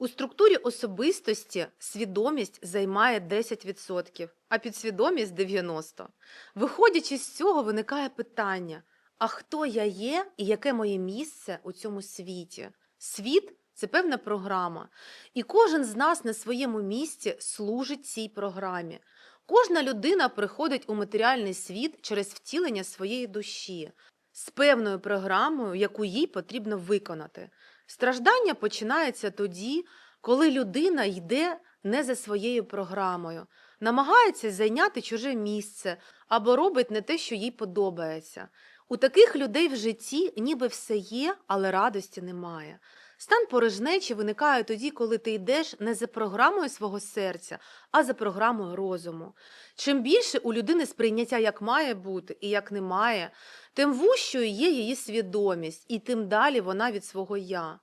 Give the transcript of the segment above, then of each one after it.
У структурі особистості свідомість займає 10%, а підсвідомість 90%. Виходячи з цього, виникає питання: а хто я є і яке моє місце у цьому світі? Світ це певна програма, і кожен з нас на своєму місці служить цій програмі. Кожна людина приходить у матеріальний світ через втілення своєї душі з певною програмою, яку їй потрібно виконати. Страждання починається тоді, коли людина йде не за своєю програмою, намагається зайняти чуже місце або робить не те, що їй подобається. У таких людей в житті ніби все є, але радості немає. Стан порожнечі виникає тоді, коли ти йдеш не за програмою свого серця, а за програмою розуму. Чим більше у людини сприйняття як має бути і як не має, тим вущою є її свідомість, і тим далі вона від свого я.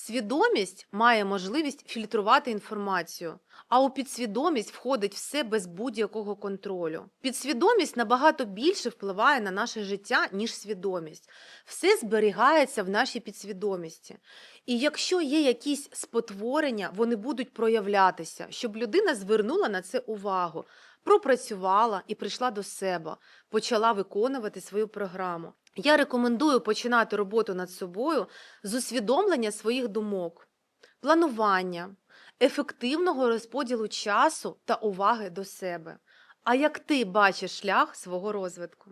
Свідомість має можливість фільтрувати інформацію, а у підсвідомість входить все без будь-якого контролю. Підсвідомість набагато більше впливає на наше життя, ніж свідомість. Все зберігається в нашій підсвідомості. І якщо є якісь спотворення, вони будуть проявлятися, щоб людина звернула на це увагу, пропрацювала і прийшла до себе, почала виконувати свою програму. Я рекомендую починати роботу над собою з усвідомлення своїх думок, планування, ефективного розподілу часу та уваги до себе. А як ти бачиш шлях свого розвитку?